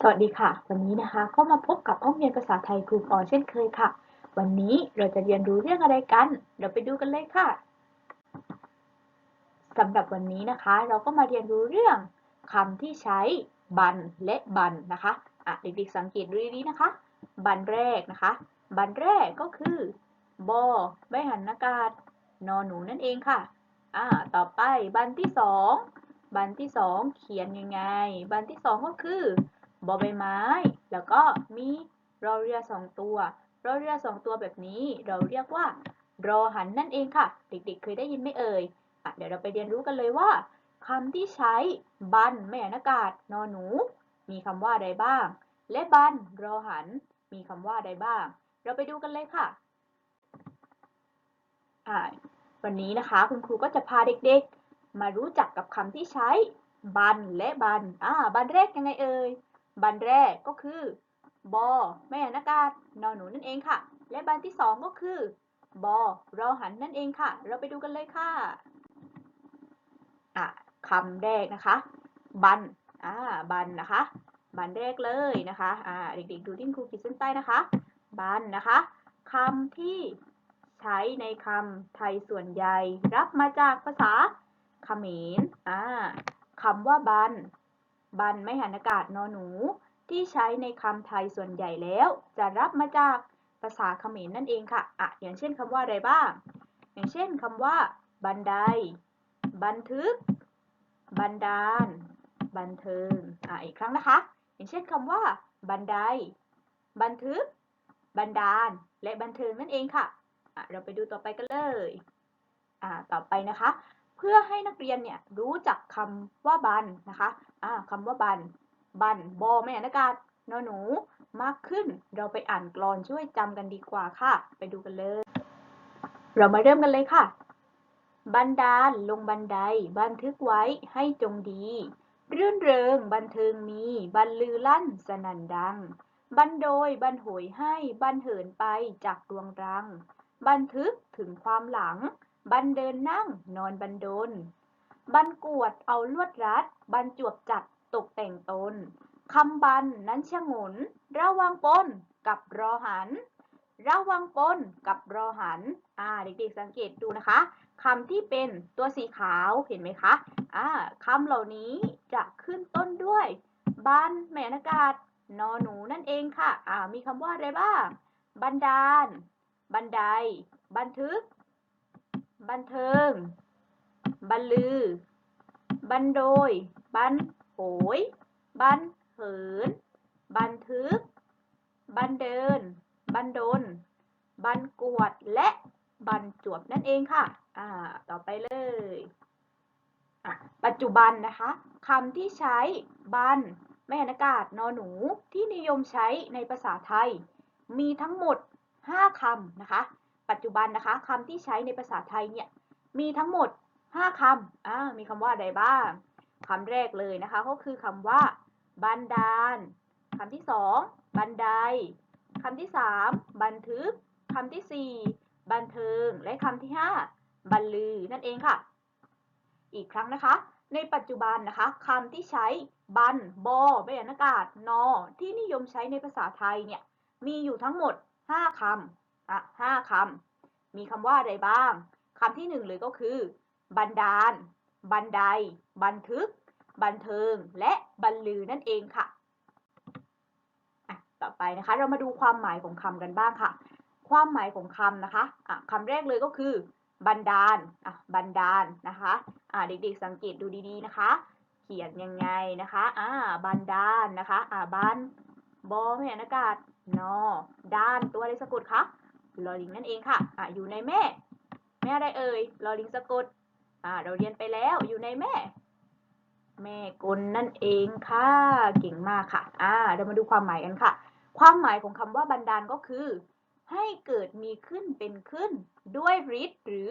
สวัสดีค่ะ วันนี้นะคะก็มาพบกับห้องเรียนภาษาไทยครูปอเช่นเคยค่ะ วันนี้เราจะเรียนรู้เรื่องอะไรกันเดี๋ยวไปดูกันเลยค่ะสำหรับวันนี้นะคะ เราก็มาเรียนรู้เรื่องคำที่ใช้บันและบันนะคะอะเด็กๆสังเกตดูดีๆนะคะ บันแรกนะคะ บันแรกก็คือบอใบหันอากาศนอนหนูนั่นเองค่ะอ่าต่อไปบันที่สองบันที่สองเขียนยังไง บันที่สองก็คือ บอใบไม้ แล้วก็มีรอเรือสองตัวรอเรือสองตัวแบบนี้ เราเรียกว่ารอหันนั่นเองค่ะ เด็กๆ เคยได้ยินไหมเอ่ยอะเดี๋ยวเราไปเรียนรู้กันเลยว่าคำที่ใช้บันแม่นอากาศนอนหนู มีคำว่าใดบ้าง และบันรอหัน มีคำว่าใดบ้าง เราไปดูกันเลยค่ะอ่าวันนี้นะคะคุณครูก็จะพาเด็กๆ มารู้จักกับคำที่ใช้บันและบันอ่าบันแรกยังไงเอ่ย บันแรกก็คือบอแม่นากาศนอนหนูนั่นเองค่ะ และบันที่สองก็คือบอรอหันนั่นเองค่ะ เราไปดูกันเลยค่ะอะคำแรกนะคะ บันอ่าบันนะคะ บันแรกเลยนะคะอ่าเด็กๆดูที่ครูขีดเส้นใต้นะคะ บันนะคะคำที่ใช้ในคำไทยส่วนใหญ่ รับมาจากภาษาเขมรอ่าคำว่าบัน บันไม่หันอากาศนอหนู ที่ใช้ในคำไทยส่วนใหญ่แล้ว จะรับมาจากภาษาเขมรนั่นเองค่ะอะอย่างเช่นคำว่าอะไรบ้าง อย่างเช่นคำว่า บันได บันทึก บันดาล บันเทิงอะอีกครั้งนะคะ อย่างเช่นคำว่า บันได บันทึก บันดาล และบันเทิงนั่นเองค่ะอะ เราไปดูต่อไปกันเลย อ่า ต่อไปนะคะ พื่อให้นักเรียนเนี่ยรู้จักคำว่าบันนะคะอ่าคำว่าบัน บันบอแม่นากาศนอหนูมากขึ้น เราไปอ่านกลอนช่วยจำกันดีกว่าค่ะ ไปดูกันเลย เรามาเริ่มกันเลยค่ะ บันดาลลงบันได บันทึกไว้ให้จงดี รื่นเริง บันเทิงมี บันลือลั่นสนั่นดัง บันโดย บันโหยให้ บันเหินไปจากดวงรัง บันทึกถึงความหลัง บันเดินนั่งนอนบันดลบันกวดเอาลวดรัด บันจวบจัดตกแต่งตน คำบันนั้นชะงน ระวังปนกับรอหัน ระวังปนกับรอหัน อ่า เด็กๆสังเกตดูนะคะ คำที่เป็นตัวสีขาวเห็นไหมคะ อ่าคำเหล่านี้จะขึ้นต้นด้วยบันแม่นากาศนอหนูนั่นเองค่ะ อ่า มีคำว่าอะไรบ้าง บันดาล บันได บันทึก บันเทิงบันลือ บันโดย บันโหย บันเหิน บันทึก บันเดิน บันดลบันกวด และบันจวบนั่นเองค่ะ อ่า ต่อไปเลยปัจจุบันนะคะคำที่ใช้บันแม่นากาศนอหนูที่นิยมใช้ในภาษาไทย มีทั้งหมด 5คำนะคะ ปัจจุบันนะคะคำที่ใช้ในภาษาไทยเนี่ยมีทั้งหมด 5คำอ่ามีคำว่าอะไรบ้างคำแรกเลยนะคะก็คือคำว่า บันดาลคำที่สองบันไดคำที่สามบันทึกคำที่สี่บันเทิง และคำที่ห้าบรรลือนั่นเองค่ะ อีกครั้งนะคะ ในปัจจุบันนะคะคำที่ใช้บันบอใบอากาศนอที่นิยมใช้ในภาษาไทยเนี่ยมีอยู่ทั้งหมด 5คำ อะห้าคำมีคำว่าอะไรบ้างคำที่หนึ่งเลยก็คือ บันดาล บันได บันทึก บันเทิง และบรรลือนั่นเองค่ะต่อไปนะคะ เรามาดูความหมายของคำกันบ้างค่ะ ความหมายของคำนะคะะคำแรกเลยก็คือ บันดาลอะบันดาลนะคะอ่าเด็กๆสังเกตดูดีๆนะคะ เขียนยังไงนะคะอ่าบันดาลนะคะอ่าบันบอแม่นอากาศนอด้านตัวอะไรสะกดคะ ลอลิงนั่นเองค่ะอ่าอยู่ในแม่ แม่อะไรเอ่ยลอลิงสะกดอ่าเราเรียนไปแล้วอยู่ในแม่ แม่กลนั่นเองค่ะ เก่งมากค่ะ อ่า เรามาดูความหมายกันค่ะ ความหมายของคำว่าบันดาลก็คือ ให้เกิดมีขึ้นเป็นขึ้น ด้วยฤทธิ์หรือ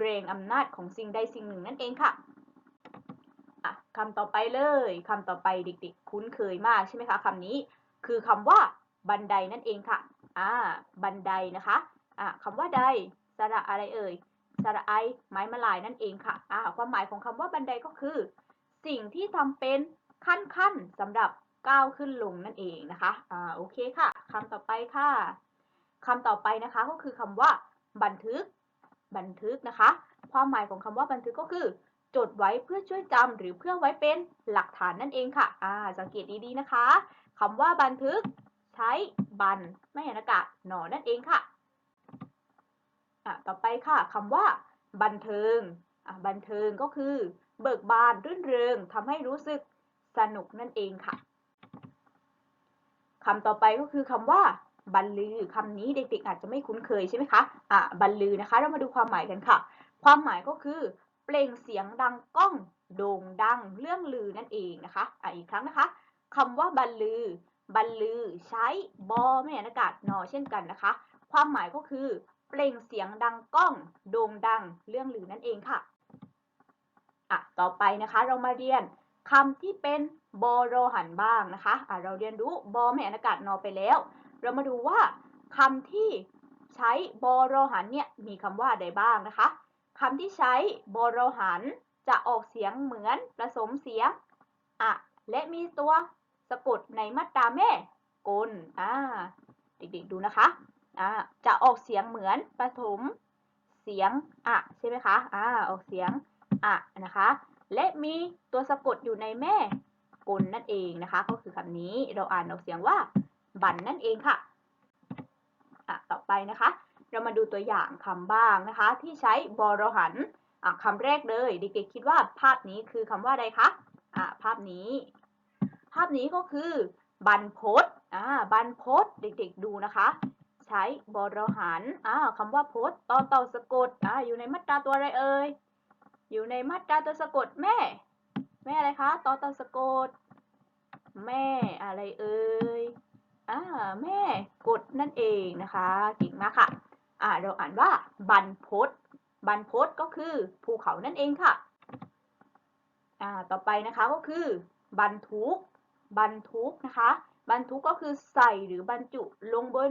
แรงอำนาจของสิ่งใดสิ่งหนึ่งนั่นเองค่ะอะคำต่อไปเลยคำต่อไปเด็กๆ คุ้นเคยมากใช่ไหมคะคำนี้ คือคำว่าบันไดนั่นเองค่ะ อ่าบันไดนะคะอ่าคำว่าใดสระอะไรเอ่ยสระไอไม้มาลายนั่นเองค่ะอ่าความหมายของคำว่าบันไดก็คือ สิ่งที่ทำเป็นขั้นขั้นสำหรับก้าวขึ้นลงนั่นเองนะคะอ่าโอเคค่ะคำต่อไปค่ะคำต่อไปนะคะก็คือคำว่าบันทึก บันทึกนะคะ ความหมายของคำว่าบันทึกก็คือ จดไว้เพื่อช่วยจำหรือเพื่อไว้เป็นหลักฐานนั่นเองค่ะอ่าสังเกตดีๆนะคะคำว่าบันทึก ใช้บันไม่เห็นอากาศหนอนั่นเองค่ะอะ ต่อไปค่ะคำว่า บันเทิงอะบันเทิงก็คือ เบิกบานรื่นเริงทำให้รู้สึกสนุกนั่นเองค่ะคำต่อไปก็คือคำว่าบรรลือคำนี้เด็กๆอาจจะไม่คุ้นเคยใช่ไหมคะอะบรรลือนะคะ เรามาดูความหมายกันค่ะ ความหมายก็คือ เปล่งเสียงดังก้อง โด่งดัง เรื่องลือนั่นเองนะคะอะอีกครั้งนะคะคำว่าบรรลือ บรรลือ ใช้บอไม่เห็นอากาศนอเช่นกันนะคะ ความหมายก็คือ เปล่งเสียงดังก้อง โด่งดัง เรื่องลือนั่นเองค่ะอะต่อไปนะคะเรามาเรียนคำที่เป็นบอโรหันบ้างนะคะอะเราเรียนรู้บอไม่เห็นอากาศนอไปแล้ว เรามาดูว่าคำที่ใช้บอโรหันเนี่ยมีคำว่าใดบ้างนะคะคำที่ใช้บอโรหันจะออกเสียงเหมือนผสมเสียงอะและมีตัว สะกดในมาตราแม่กลอ่าเด็กๆดูนะคะอ่าจะออกเสียงเหมือนผสมเสียงอะใช่ไหมคะอ่าออกเสียงอะนะคะ และมีตัวสะกดอยู่ในแม่กลนั่นเองนะคะ ก็คือคำนี้เราอ่านออกเสียงว่าบันนั่นเองค่ะอะต่อไปนะคะ เรามาดูตัวอย่างคำบ้างนะคะ ที่ใช้บอรหันอะคำแรกเลยเด็กๆคิดว่าภาพนี้คือคำว่าอะไรคะอะภาพนี้าพนี้ก็คือบันพศอ่าบันพศเด็กๆดูนะคะ ใช้บอรหันอ่าคำว่าพศต่อเต่าสะกดอ่าอยู่ในมาตราตัวอะไรเอ่ยอยู่ในมาตราตัวสะกดแม่ แม่อะไรคะต่อเต่าสะกด แม่อะไรเอ่ยอ่าแม่กดนั่นเองนะคะเก่งมากค่ะอ่าเราอ่านว่าบันพศบันพศก็คือภูเขานั่นเองค่ะอ่าต่อไปนะคะก็คือ บรรทุก บรรทุกนะคะ บรรทุกก็คือใส่หรือบรรจุลงบน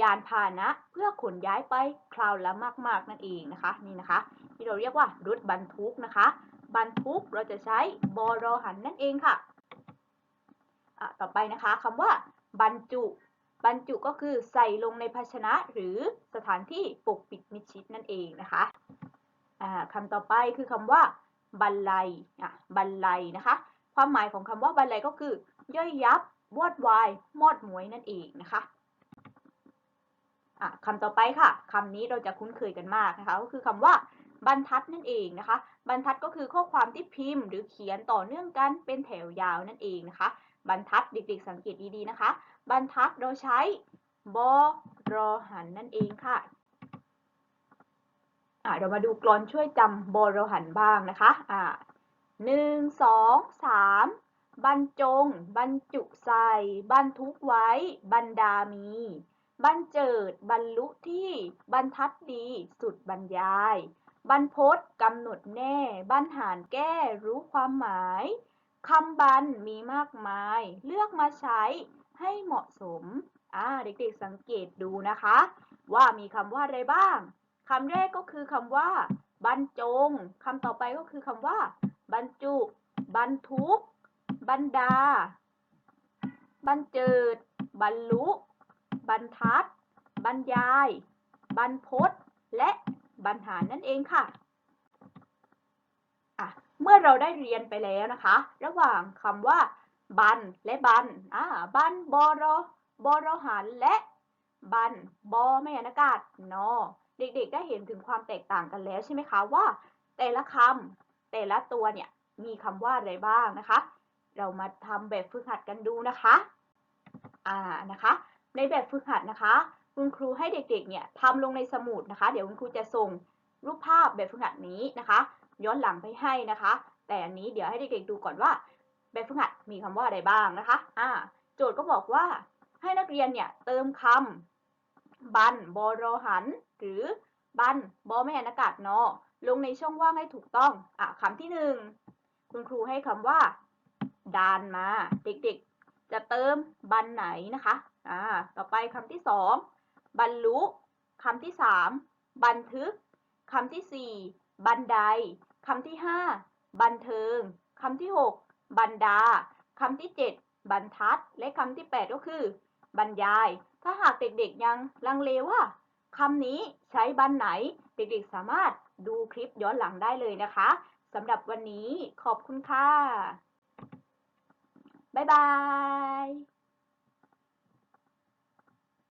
ยานพาหนะ เพื่อขนย้ายไปคราวละมาก ๆ นั่นเองนะคะนี่นะคะ ที่เราเรียกว่ารถบรรทุกนะคะ บรรทุกเราจะใช้บอรอหันนั่นเองค่ะะต่อไปนะคะคำว่า บรรจุ บรรจุก็คือใส่ลงในภาชนะหรือสถานที่ปกปิดมิดชิดนั่นเองนะคะอ่าคำต่อไปคือคำว่าบรรลัยบรรลัยนะคะ ความหมายของคำว่าบรรลัยก็คือ ย่อยยับ วอดวาย มอดหมวยนั่นเองนะคะะคำต่อไปค่ะคำนี้เราจะคุ้นเคยกันมากนะคะ ก็คือคำว่าบรรทัดนั่นเองนะคะ บรรทัดก็คือข้อความที่พิมพ์ หรือเขียนต่อเนื่องกันเป็นแถวยาวนั่นเองนะคะ บรรทัดเด็กๆสังเกตดีๆนะคะ บรรทัดเราใช้บอรอหันนั่นเองค่ะอ่าเรามาดูกลอนช่วยจำบอรอหันบ้างนะคะอ่า หนึ่งสองสามบรรจง บรรจุใส่บรรทุกไว้ บรรดามี บรรเจิด บรรลุที่ บรรทัดดี สุดบรรยาย บรรพศกำหนดแน่ บรรหารแก้รู้ความหมายคำบันมีมากมาย เลือกมาใช้ให้เหมาะสม อ่า เด็กๆสังเกตดูนะคะ ว่ามีคำว่าอะไรบ้าง คำแรกก็คือคำว่า บรรจง คำต่อไปก็คือคำว่า บรรจุ บรรทุก บรรดา บรรเจิด บรรลุ บรรทัด บรรยาย บรรพศและบรรหารนั่นเองค่ะอะ เมื่อเราได้เรียนไปแล้วนะคะ ระหว่างคำว่า บันและบันอ่าบันบอรบอรหันและบันบอไม่อนากาศนอเด็กๆ ได้เห็นถึงความแตกต่างกันแล้วใช่ไหมคะว่า แต่ละคำ แต่ละตัวเนี่ยมีคำว่าอะไรบ้างนะคะ เรามาทำแบบฝึกหัดกันดูนะคะ อ่านะคะ ในแบบฝึกหัดนะคะ คุณครูให้เด็กๆเนี่ยทำลงในสมุดนะคะ เดี๋ยวคุณครูจะส่งรูปภาพแบบฝึกหัดนี้นะคะ ย้อนหลังไปให้นะคะ แต่อันนี้เดี๋ยวให้เด็กๆดูก่อนว่า แบบฝึกหัดมีคำว่าอะไรบ้างนะคะ อ่า โจทย์ก็บอกว่าให้นักเรียนเนี่ยเติมคำบันบอรอหัน หรือบันบอไม่นอากาศนอ ลงในช่องว่างให้ถูกต้อง อะคำที่หนึ่งคุณครูให้คำว่าดานมา เด็กๆ จะเติมบันไหนนะคะ อ่า ต่อไปคำที่สองบรรลุคำที่สามบันทึกคำที่สี่บันไดคำที่ห้าบันเทิงคำที่หกบันดาคำที่เจ็ดบรรทัด และคำที่8ก็คือ บรรยาย ถ้าหากเด็กๆยังลังเลว่า คำนี้ใช้บันไหน เด็กๆสามารถดูคลิปย้อนหลังได้เลยนะคะสำหรับวันนี้ขอบคุณค่ะ บ๊ายบาย